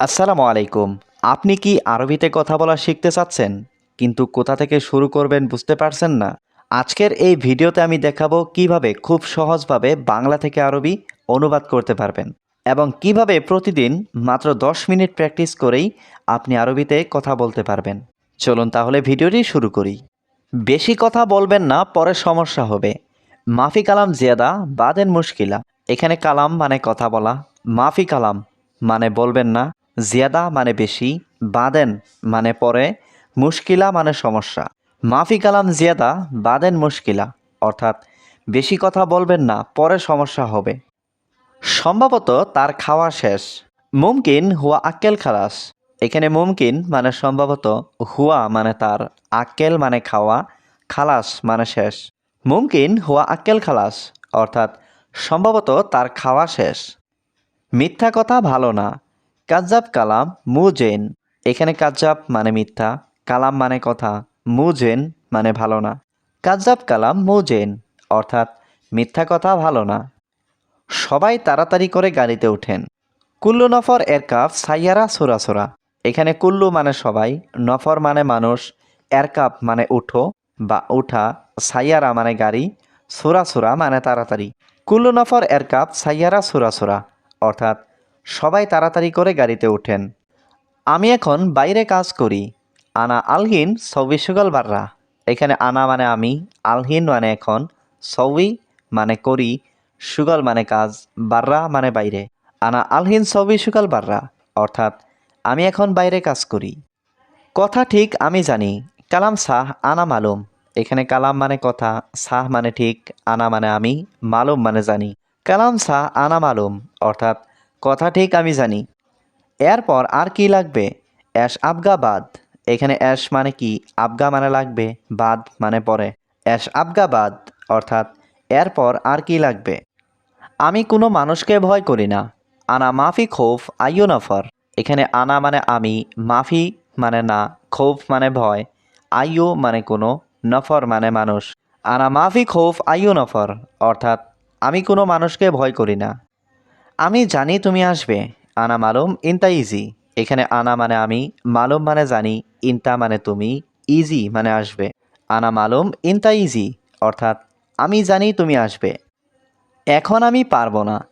আসসালামু আলাইকুম। আপনি কি আরবিতে কথা বলা শিখতে চাচ্ছেন? কিন্তু কোথা থেকে শুরু করবেন বুঝতে পারছেন না। আজকের এই ভিডিওতে আমি দেখাবো কীভাবে খুব সহজভাবে বাংলা থেকে আরবি অনুবাদ করতে পারবেন এবং কীভাবে প্রতিদিন মাত্র 10 মিনিট প্র্যাকটিস করেই আপনি আরবিতে কথা বলতে পারবেন। চলুন তাহলে ভিডিওটি শুরু করি। বেশি কথা বলবেন না, পরে সমস্যা হবে। মাফি কালাম জিয়াদা, বাদেন মুশকিলা। এখানে কালাম মানে কথা বলা। মাফি কালাম মানে বলবেন না। জিয়াদা মানে বেশি, বাদেন মানে পরে, মুশকিলা মানে সমস্যা। মাফি কালাম জিয়াদা, বাদেন মুশকিলা, অর্থাৎ বেশি কথা বলবেন না, পরে সমস্যা হবে। সম্ভবত তার খাওয়া শেষ। মুমকিন হুয়া আক্কেল খালাস। এখানে মুমকিন মানে সম্ভবত হুয়া মানে তার, আক্কেল মানে খাওয়া, খালাস মানে শেষ। মুমকিন হুয়া আক্কেল খালাস, অর্থাৎ সম্ভবত তার খাওয়া শেষ। মিথ্যা কথা ভালো না কাজ্জাব কালাম মুজেন। এখানে কাজ্জাব মানে মিথ্যা, কালাম মানে কথা, মুজেন মানে ভালো না। কাজ্জাব কালাম মুজেন, অর্থাৎ মিথ্যা কথা ভালো না। সবাই তাড়াতাড়ি করে গাড়িতে ওঠেন কুল্লু নফর এরকাফ সাইয়ারা সোরা এখানে কুল্লু মানে সবাই, নফর মানে মানুষ এরকাপ মানে উঠো বা উঠা, সাইয়ারা মানে গাড়ি, সোরা মানে তাড়াতাড়ি। কুল্লু নফর এরকাপ সাইয়ারা সোরা, অর্থাৎ সবাই তাড়াতাড়ি করে গাড়িতে ওঠেন। আমি এখন বাইরে কাজ করি। আনা আলহিন, সৌবি সুগল বাররা। এখানে আনা মানে আমি, আলহিন মানে এখন, সৌবি মানে করি, সুগল মানে কাজ, বাররা মানে বাইরে। আনা আলহিন, সৌবি, সুগল বাররা। অর্থাৎ আমি এখন বাইরে কাজ করি। কথা ঠিক আমি জানি। কালাম শাহ, আনা মালুম। এখানে কালাম মানে কথা, শাহ মানে ঠিক, আনা মানে আমি, মালুম মানে জানি। কালাম শাহ, আনা মালুম। অর্থাৎ কথা ঠিক আমি জানি। এরপর আর কি লাগবে? অ্যাশ আবগা বাদ। এখানে অ্যাশ মানে কি? আবগা মানে লাগবে, বাদ মানে পরে। অ্যাশ আবগা বাদ, অর্থাৎ এরপর আর কি লাগবে? আমি কোনো মানুষকে ভয় করি না। আনা মাফি খোফ আইও নফর এখানে আনা মানে আমি, মাফি মানে না, খোফ মানে ভয়। আইও মানে কোনো, নফর মানে মানুষ। আনা মাফি খোফ, আইয়ো নফর, অর্থাৎ আমি কোনো মানুষকে ভয় করি না। আমি জানি তুমি আসবে। আনা মালুম, ইনতা ইজি। এখানে আনা মানে আমি, মালুম মানে জানি, ইনতা মানে তুমি, ইজি মানে আসবে। আনা মালুম, ইনতা ইজি, অর্থাৎ আমি জানি তুমি আসবে। এখন আমি পারব না।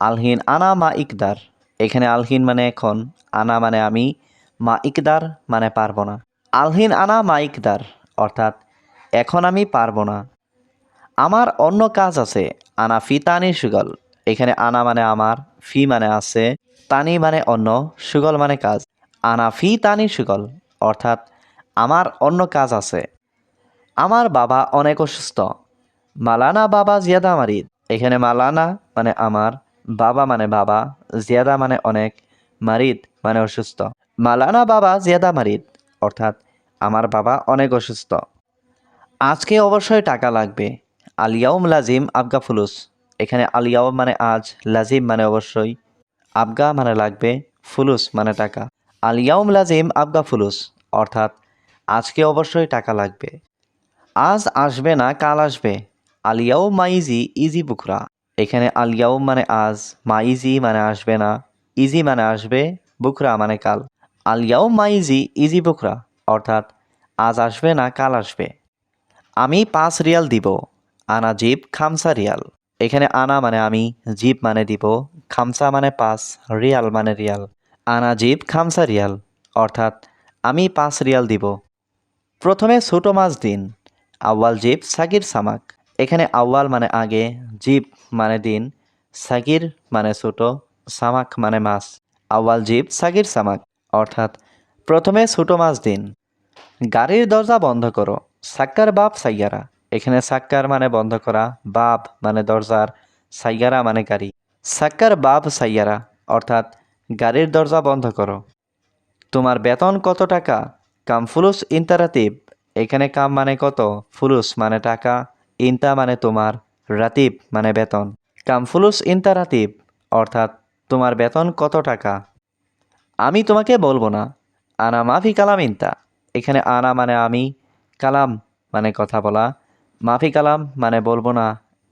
আলহিন, আনা মা ইকদার। এখানে আলহিন মানে এখন, আনা মানে আমি, মা ইকদার মানে পারব না। আলহিন, আনা মা ইকদার, অর্থাৎ এখন আমি পারব না। আমার অন্য কাজ আছে, আনা ফিতানি সুগল। এখানে আনা মানে আমার, ফি মানে আছে, তানি মানে অন্য, সুগল মানে কাজ। আনা ফি, তানি, সুগল, অর্থাৎ আমার অন্য কাজ আছে। আমার বাবা অনেক অসুস্থ। মালানা বাবা জিয়াদা মারিদ। এখানে মালানা মানে আমার, বাবা মানে বাবা, জিয়াদা মানে অনেক, মারিদ মানে অসুস্থ। মালানা বাবা জিয়াদা মারিদ, অর্থাৎ আমার বাবা অনেক অসুস্থ। আজকে অবশ্যই টাকা লাগবে। আলিয়াউম লাজিম আবগা ফুলুস এখানে আলিয়াও মানে আজ, লাজিম মানে অবশ্যই, আবগা মানে লাগবে, ফুলুস মানে টাকা। আলিয়াউম লাজিম, আবগা ফুলুস, অর্থাৎ আজকে অবশ্যই টাকা লাগবে। আজ আসবে না, কাল আসবে। আলিয়াও মাইজি, ইজি বুকরা এখানে আলিয়াও মানে আজ, মাইজি মানে আসবে না, ইজি মানে আসবে বুকরা মানে কাল। আলিয়াও মাইজি, ইজি বুকরা অর্থাৎ আজ আসবে না, কাল আসবে। আমি পাঁচ রিয়াল দিব, আনাজিব খামসা রিয়াল। এখানে আনা মানে আমি জিপ মানে দিব খামসা মানে পাঁচ, রিয়াল মানে রিয়াল। আনা জিপ খামসা রিয়াল, অর্থাৎ আমি পাঁচ রিয়াল দিব। প্রথমে ছোটো মাছ দিন, আউয়াল জিপ সাকির সামাক। এখানে আউয়াল মানে আগে জিপ মানে দিন সাকির মানে ছোট, সামাক মানে মাছ। আউয়াল জিপ সাকির সামাক, অর্থাৎ প্রথমে ছোটো মাছ দিন। গাড়ির দরজা বন্ধ করো, সাক্কার বাপ সাইয়ারা। এখানে সাক্কার মানে বন্ধ করা বাপ মানে দরজার সাইয়ারা মানে গাড়ি। সাক্কার বাপ সাইয়ারা অর্থাৎ গাড়ির দরজা বন্ধ করো। তোমার বেতন কত টাকা? কামফুলুস ইন্তারাতিব। এখানে কাম মানে কত? ফুলুস মানে টাকা, ইন্তা মানে তোমার, রাতিব মানে বেতন। কামফুলুস ইন্তা রাতিব অর্থাৎ তোমার বেতন কত টাকা? আমি তোমাকে বলব না, আনা মাফি কালাম ইন্তা। এখানে আনা মানে আমি, কালাম মানে কথা বলা। মাফি কালাম মানে বলব না,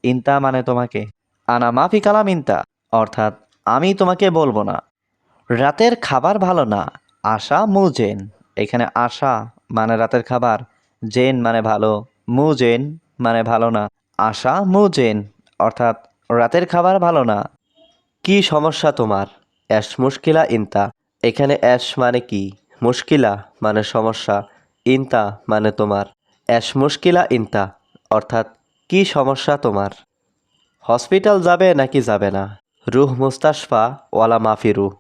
ইন্তা মানে তোমাকে। আনা মাফি কালাম ইন্তা, অর্থাৎ আমি তোমাকে বলব না। রাতের খাবার ভালো না, আশা মু জেন। এখানে আশা মানে রাতের খাবার, জেন মানে ভালো, মু জেন মানে ভালো না, আশা মু জেন, অর্থাৎ রাতের খাবার ভালো না। কি সমস্যা তোমার? অ্যাশ মুশকিলা ইনতা। এখানে অ্যাশ মানে কি? মুশকিলা মানে সমস্যা, ইনতা মানে তোমার। অ্যাশ মুশকিলা ইনতা। অর্থাৎ, কি সমস্যা তোমার? হসপিটাল যাবে নাকি যাবে না? রুহ মুস্তাশফা ওয়ালা মাফি রুহ।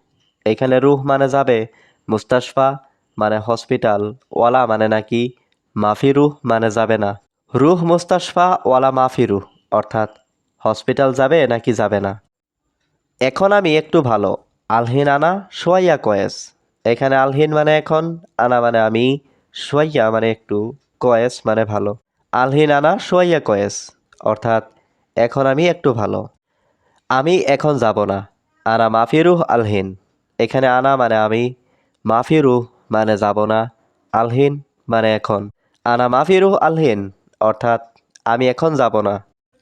এখানে রুহ মানে যাবে, মুস্তাশফা মানে হসপিটাল, ওয়ালা মানে নাকি মাফি রুহ মানে যাবে না। রুহ মুস্তাশফা ওয়ালা মাফি রুহ, অর্থাৎ, হসপিটাল যাবে নাকি যাবে না? এখন আমি একটু ভালো। আলহিন আনা সোয়াইয়া কয়েস। এখানে আলহিন মানে এখন, আনা মানে আমি, সোয়াইয়া মানে একটু কয়েস মানে ভালো। আলহিন আনা সোয়াইয়া কয়েস, অর্থাৎ এখন আমি একটু ভালো। আমি এখন যাব না, আনা মাফিরুহ আলহিন। এখানে আনা মানে আমি মাফিরুহ মানে যাব না, আলহিন মানে এখন। আনা মাফিরুহ আলহিন, অর্থাৎ আমি এখন যাব না।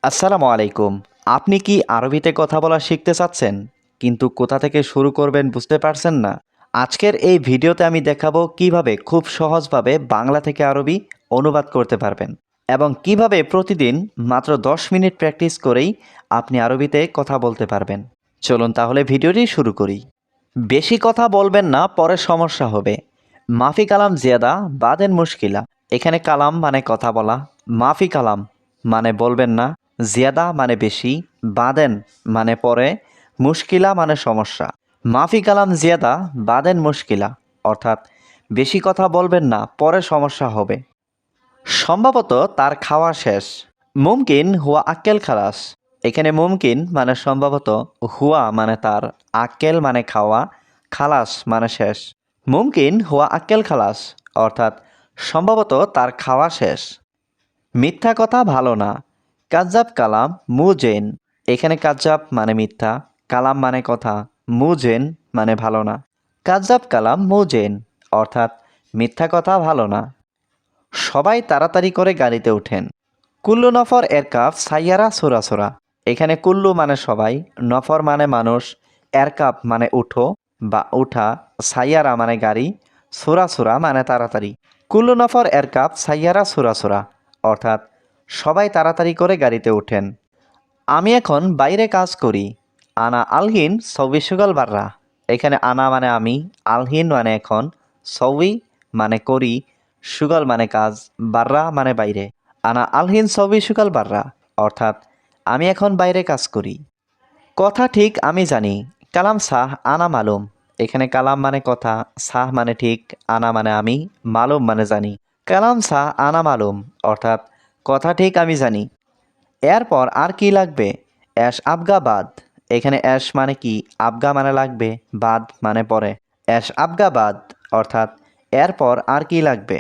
আসসালামু আলাইকুম। আপনি কি আরবিতে কথা বলা শিখতে চাচ্ছেন, কিন্তু কোথা থেকে শুরু করবেন বুঝতে পারছেন না? আজকের এই ভিডিওতে আমি দেখাবো কীভাবে খুব সহজভাবে বাংলা থেকে আরবি অনুবাদ করতে পারবেন। এবং কীভাবে প্রতিদিন মাত্র 10 মিনিট প্র্যাকটিস করেই আপনি আরবিতে কথা বলতে পারবেন? চলুন তাহলে ভিডিওটি শুরু করি। বেশি কথা বলবেন না, পরে সমস্যা হবে। মাফি কালাম জিয়াদা, বাদেন মুশকিলা। এখানে কালাম মানে কথা বলা, মাফি কালাম মানে বলবেন না, জিয়াদা মানে বেশি, বাদেন মানে পরে, মুশকিলা মানে সমস্যা। মাফি কালাম জিয়াদা, বাদেন মুশকিলা, অর্থাৎ বেশি কথা বলবেন না, পরে সমস্যা হবে। সম্ভবত তার খাওয়া শেষ। মুমকিন হুয়া আক্কেল খালাস। এখানে মুমকিন মানে সম্ভবত হুয়া মানে তার, আক্কেল মানে খাওয়া, খালাস মানে শেষ। মুমকিন হুয়া আক্কেল খালাস, অর্থাৎ সম্ভবত তার খাওয়া শেষ। মিথ্যা কথা ভালো না। কাজ্জাব কালাম মুজেন। এখানে কাজ্জাব মানে মিথ্যা, কালাম মানে কথা, মুজেন মানে ভালো না। কাজ্জাব কালাম মুজেন, অর্থাৎ মিথ্যা কথা ভালো না। সবাই তাড়াতাড়ি করে গাড়িতে ওঠেন। কুল্লু নফর এরকাফ সাইয়ারা সোরাসোরা এখানে কুল্লু মানে সবাই, নফর মানে মানুষ এরকাপ মানে উঠো বা উঠা, সাইয়ারা মানে গাড়ি সোরাসোরা মানে তাড়াতাড়ি। কুল্লু নফর এরকাপ সাইয়ারা সোরাসোরা অর্থাৎ সবাই তাড়াতাড়ি করে গাড়িতে ওঠেন। আমি এখন বাইরে কাজ করি। আনা আলহিন সৌবি সুগল বাররা। এখানে আনা মানে আমি, আলহিন মানে এখন, সৌবি মানে করি সুগল মানে কাজ, বাররা মানে বাইরে। আনা আলহিন সৌবি সুগল বাররা, অর্থাৎ আমি এখন বাইরে কাজ করি। কথা ঠিক আমি জানি, কালাম সাহ আনা মালুম। এখানে কালাম মানে কথা, সাহ মানে ঠিক, আনা মানে আমি, মালুম মানে জানি। কালাম সাহ আনা মালুম, অর্থাৎ কথা ঠিক আমি জানি। এরপর আর কি লাগবে? অ্যাশ আবগা বাদ। এখানে অ্যাশ মানে কি? আবগা মানে লাগবে, বাদ মানে পরে। অ্যাশ আবগা বাদ, অর্থাৎ এরপর আর কি লাগবে?